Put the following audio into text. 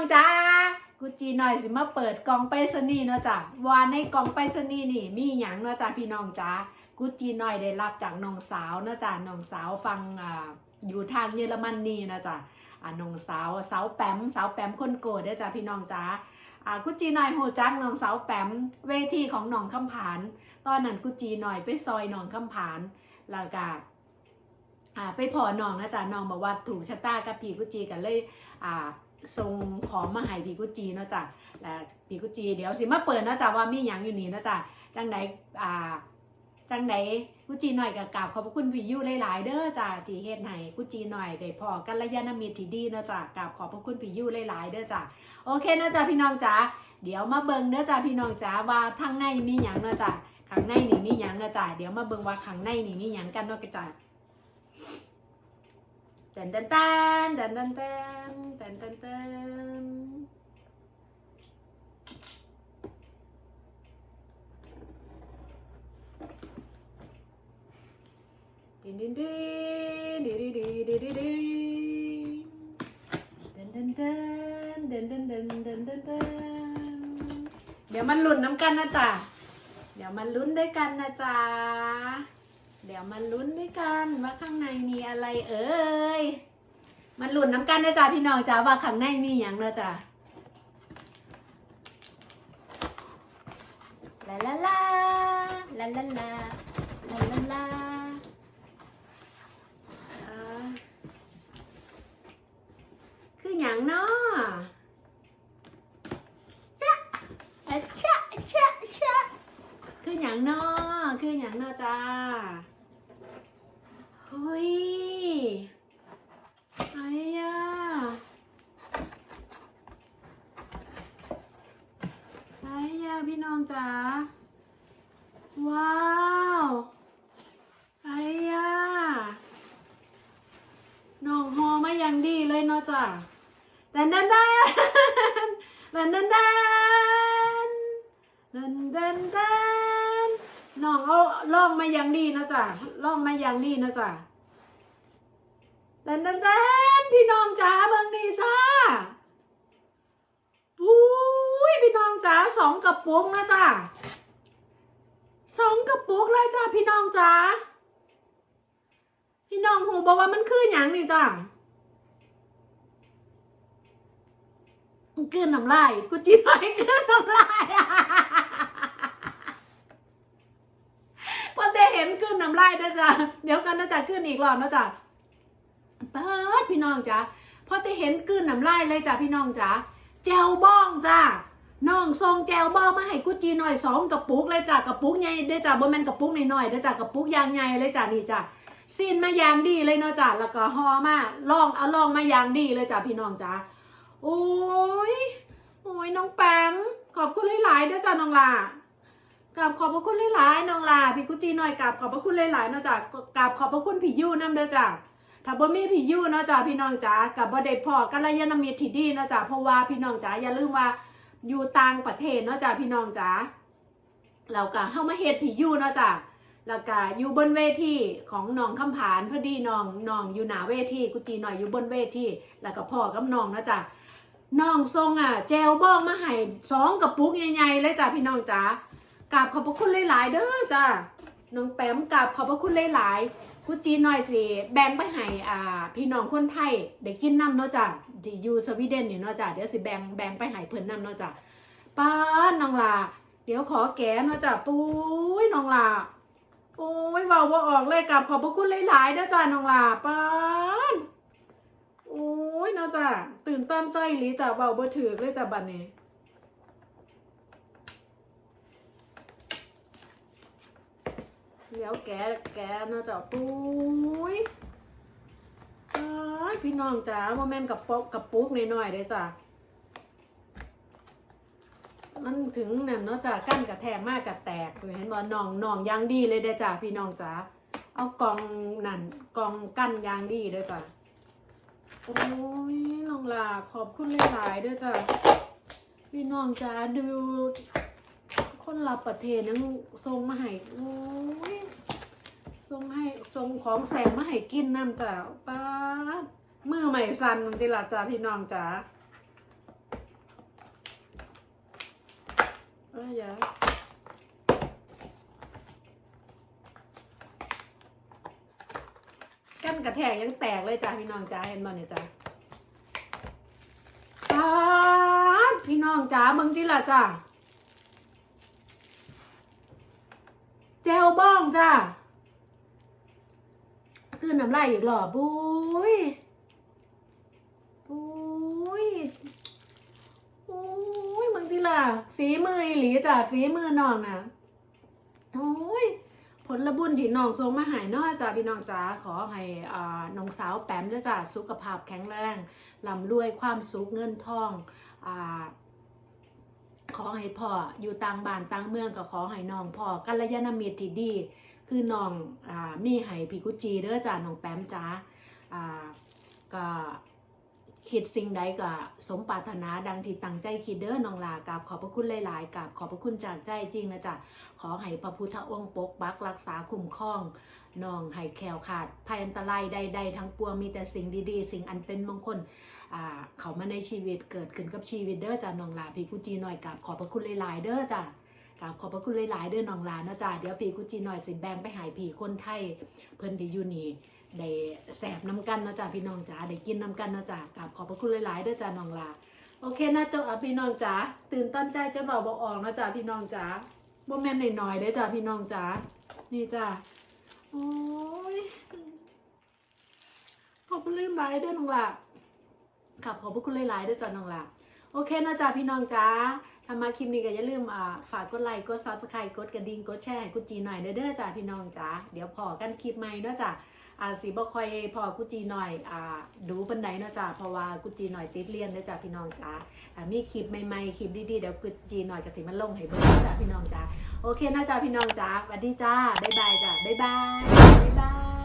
องจ้ากุจีหน่อยสิมาเปิดกล่องไปรษณีย์เนาะจ้ะว่าในกล่องไปรษณีย์นี่มีหยังเนาะจ้ะพี่น้องจ้ากุจีหน่อยได้รับจากน้องสาวเนาะจ้ะน้องสาวฟังอ่าอยู่ทางเยอรมนีเนาะจ้ะอ่าน้องสาวสาวแปมสาวแปมคนโกรธเด้อจ้ะพี่น้องจ้าอ่ากุจีหน่อยโหจักน้องสาวแปมเวทีของน้องคำผาน ตอนนั้นกุจีหน่อยไปซอยน้องคำผานแล้วก็อ่าไปพอน้องนะจ๊ะน้องบอกว่าถูกชะตากับพี่กุจีกันเลยอ่า ส่งของมาให้พี่กุจีเนาะจ๊ะและพี่กุจีเดี๋ยวสิมาเปิดเนาะจ๊ะว่ามีหยังอยู่นี่เนาะจ๊ะจังไดอ่าจังไดกุจีหน่อยกับกราบขอบพระคุณพี่ยูหลายๆเด้อจ้ะที่เฮ็ดให้กุจีหน่อยได้พอกัลยาณมิตรที่ดีเนาะจ๊ะกราบขอบพระคุณพี่ยูหลายๆเด้อจ้ะโอเคเนาะจ๊ะพี่น้องจ๋าเดี๋ยวมาเบิ่งเด้อจ้ะพี่น้องจ๋าว่าทางในมีหยังเนาะจ๊ะข้างในนี่มีหยังนะจ๊ะเดี๋ยวมาเบิ่งว่าข้างในนี่มีหยังกันเนาะกจ๊ะ แตนแตนแตนแตนแตนแตนแตนแตนแตนดินดินดินดิดิดิดิดิดิแตนแตนแตนแตนแตนแตนแตนแตนแตนเดี๋ยวมันหลุดน้ำกันนะจ๊ะ เดี๋ยวมาลุ้นด้วยกันนะจ๊ะ เดี๋ยวมาลุ้นด้วยกันว่าข้างในมีอะไรเอ่ยมันหลุนน้ำกันนะจ๊ะพี่น้องจ้าว่าข้างในมีอย่างนะจ๊ะลาลาลาลาลาลาลาลาลาคืออย่างเนาะอะชะชะชะ คืออย่างนอคืออย่างนอจ้าเฮ้ยไอ้ยาไอ้ยาพี่น้องจ้าว้าวไอ้ยาน้องฮ อย่างดีเลยเนาะจ้าแดนแดนแดนแดนแดนแดนดินดินดินน้องเอาล่องมาอย่างดีนะจ๊ะล่องมาอย่างดีนะจ๊ะดินดินดินพี่น้องจ๋าเบิ่งนี่จ้าอุ้ยพี่น้องจ๋าสองกระปุกนะจ๊ะสองกระปุกเลยจ้าพี่น้องจ๋าพี่น้องหูบอกว่ามันคืออย่างนี่จ้า เกินน้ำลายกูจีน้อยเกินน้ำลายพอแต่เห็นขึ้นน้ำลายนะจ๊ะเดี๋ยวกันนะจ๊ะขึ้นอีกรอบนะจ๊ะเปิดพี่น้องจ๊ะพอแต่เห็นขึ้นน้ำลายเลยจ้ะพี่น้องจ๊ะแจวบ้องจ้ะน้องทรงแจวบ้องมาให้กุจีหน่อยสองกระปุกเลยจ้ะกระปุกใหญ่เด้จ้ะบ่แม่นกระปุกน้อยๆเด้จ้ะกระปุกยางใหญ่เลยจ้ะนี่จ้ะซีนมายางดีเลยเนาะจ้ะแล้วก็ห่อมาลองเอาลองมายางดีเลยจ้ะพี่น้องจ๊ะ โอ้ย โอ้ยน้องแปมขอบคุณหลายๆเด้อจ้ะน้องลากราบขอบพระคุณหลายๆน้องลาพี่กุจีหน่อยกราบขอบพระคุณหลายๆเนาะจ้ะกราบขอบพระคุณพี่ยู่นำเด้อจ้ะถ้าบ่มีพี่ยู่เนาะจ้ะพี่น้องจ๋ากับบ่ได้พอกัลยาณมิตรที่ดีเนาะจ้ะเพราะว่าพี่น้องจ๋าอย่าลืมว่าอยู่ต่างประเทศเนาะจ้ะพี่น้องจ๋าแล้วก็เฮามาเฮ็ดพี่ยู่เนาะจ้ะแล้วก็อยู่บนเวทีของน้องคำผานพอดีน้องน้องอยู่หนาเวทีกุจีหน่อยอยู่บนเวทีแล้วก็พ่อกับน้องเนาะจ้ะ น้องทรงอะแจวบ้องมาให้สองกระปุกใหญ่ๆเลยจ้ะพี่น้องจ๋ากราบขอบพระคุณหลายๆเด้อจ้าน้องแปมกราบขอบพระคุณหลายๆกูจีนหน่อยสิแบ่งไปให้อ่า พี่น้องคนไทยได้กินน้ำเนาะจ้ะที่อยู่สวีเดนนี่เนาะจ้ะเดี๋ยวสิแบ่งแบ่งไปให้เพิ่นน้ำเนาะจ้ะป้าน้องลาเดี๋ยวขอแกเนาะจ้ะปุ้ยน้องลาโอ้ยว้าบ่าออกเลยกราบขอบพระคุณหลายๆเด้อจ้าน้องลาป้าน จ้ะตื่นต้นใจอีหลีจ้ะเว้าบ่ถือเลยจ้ะบัดนี้เดี๋ยวแกแกเนาะจ้ะปุ้ยพี่น้องจ๋าโมเมนกับปกกับปุ๊กหน่อยๆเด้จ้ะมันถึงนั่นเนาะจ้ะกั้นกระแทกมากกระแตกเห็นบ่น้องน้องยางดีเลยเด้จ้ะพี่น้องจ๋าเอากองนั่นกองกั้นยางดีเด้จ้ะ โอ้ยน้องลาขอบคุณหลายหลายด้วยจ้ะพี่น้องจ้าดูคนรับประเทศนั่งทรงมาให้โอ้ยทรงให้ทรงของแสงมาให้กินน้ำจ้าป้ามือใหม่สันติลาจ้าพี่น้องจ้าอ้ยอย่า กระแทกยังแตกเลยจ้ะพี่น้องจ้าเห็นบ่เนี่ยจ้ะป๊าพี่น้องจ้ามึงที่ละจ้ะแจวบ้องจ้าคืนน้ำลายอีกหรอบุ้ยบุ้ยบุ้ยมึงที่ละฝีมืออีหลีจ้ะฝีมือน้องนะโอ้ย ผลบุญที่น้องทรงมาหายน้อจ้าพี่น้องจ๋าขอให้น้องสาวแปมเด้อจ้าสุขภาพแข็งแรงร่ำรวยความสุขเงินทองอขอให้พ่ออยู่ต่างบ้านต่างเมืองก็ขอให้น้องพ่อกัลยาณมิตรที่ดี คือน้องอมีให้พี่กุจีเด้อจ้าน้องแปมจ๋าอ่าก็ คิดสิ่งใดก็สมปรารถนาดังที่ตั้งใจคิดเด้อน้องลากราบขอบพระคุณหลายๆกราบขอบพระคุณจากใจจริงนะจ๊ะขอให้พระพุทธองค์ปกปักรักษาคุ้มครองน้องให้แคล้วขาดภัยอันตรายใด ๆ ทั้งปวงมีแต่สิ่งดีๆ สิ่งอันเป็นมงคลอ่าเขามาในชีวิตเกิดขึ้นกับชีวิตเด้อจ้าน้องลาพี่กุจีหน่อยกับขอบพระคุณหลายๆเด้อจ้ะ กับขอบพระคุณหลายๆเด้อน้องลาเนาะจ้ะเดี๋ยวพีกุจีหน่อยสิแบงไปหายพี่คนไทยเพิ่นที่อยู่นี่ได้แสบน้ำกันเนาะจ้ะพี่น้องจ๋าได้กินน้ำกันเนาะจ้ะกับขอบพระคุณหลายๆเด้อจ้าน้องลาโอเคนะเจ้าอะพี่น้องจ๋าตื่นต้นใจจะบอกบอกออกเนาะจ้ะพี่น้องจ๋าบ่แม่นหน่อยๆเด้อจ้าพี่น้องจ๋านี่จ้าโอ้ยขอบคุณหลายๆเด้อน้องล่ะขับขอบพระคุณหลายๆเด้อจ้าน้องล่ะ โอเคนะจ้าพี่น้องจ้าถ้ามาคลิปนี้ก็อย่าลืมอ่าฝากกดไลค์กดซับสไครต์กดกระดิ่งกดแชร์ให้กุจีหน่อยเด้อเด้อจ้าพี่น้องจ้าเดี๋ยวพอกันคลิปใหม่เนาะจ้าอาสีบ่คอยพอกุจีหน่อยอ่าดูปันไหนเนาะจ้าเพราะว่ากุจีหน่อยติดเรียนเด้อจ้าพี่น้องจ้ามีคลิปใหม่ๆคลิปดีๆเดี๋ยวกุจีหน่อยก็สิมาลงให้เบิ่งเด้อจ้าพี่น้องจ้าโอเคนะจ๊ะพี่น้องจ้าสวัสดีจ้าบ๊ายบายจ้าบ๊ายบายบ๊ายบาย